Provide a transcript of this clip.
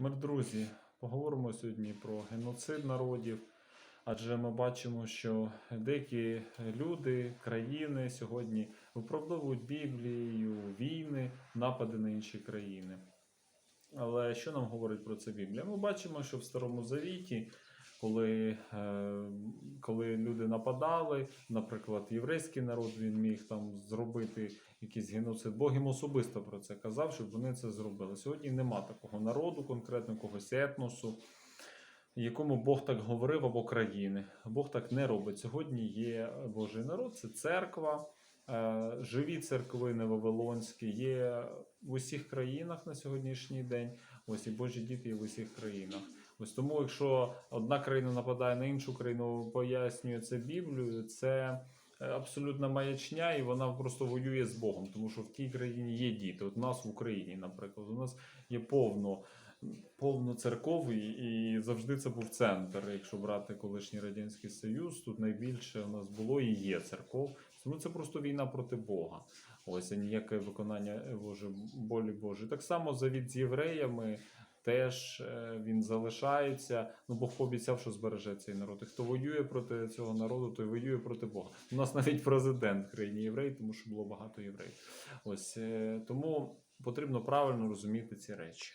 Мир, друзі, поговоримо сьогодні про геноцид народів. Адже ми бачимо, що деякі люди, країни сьогодні виправдовують Біблією війни, напади на інші країни. Але що нам говорить про це Біблія? Ми бачимо, що в Старому Завіті, коли, е, коли люди нападали, наприклад, єврейський народ він міг там зробити якийсь геноцид. Бог їм особисто про це казав, щоб вони це зробили. Сьогодні нема такого народу, конкретно якогось етносу, якому Бог так говорив або країни. Бог так не робить. Сьогодні є Божий народ, це церква. Е, Живі церквини Вавилонські є в усіх країнах на сьогоднішній день. Ось і Божі діти є в усіх країнах. Ось тому, якщо одна країна нападає на іншу країну, пояснює це Біблією, це е, абсолютна маячня, і вона просто воює з Богом, тому що в тій країні є діти. От у нас в Україні, наприклад, у нас є повно, повно церков, і, завжди це був центр. Якщо брати колишній радянський союз, тут найбільше у нас було і є церков. Тому це просто війна проти Бога. Ось а ніяке виконання Боже, волі Божої. Так само завіт з євреями. Теж е, він залишається. Ну Бог пообіцяв, що збереже цей народ. І хто воює проти цього народу, той воює проти Бога. У нас навіть президент в країні єврей, тому що було багато євреїв. Ось е, тому потрібно правильно розуміти ці речі.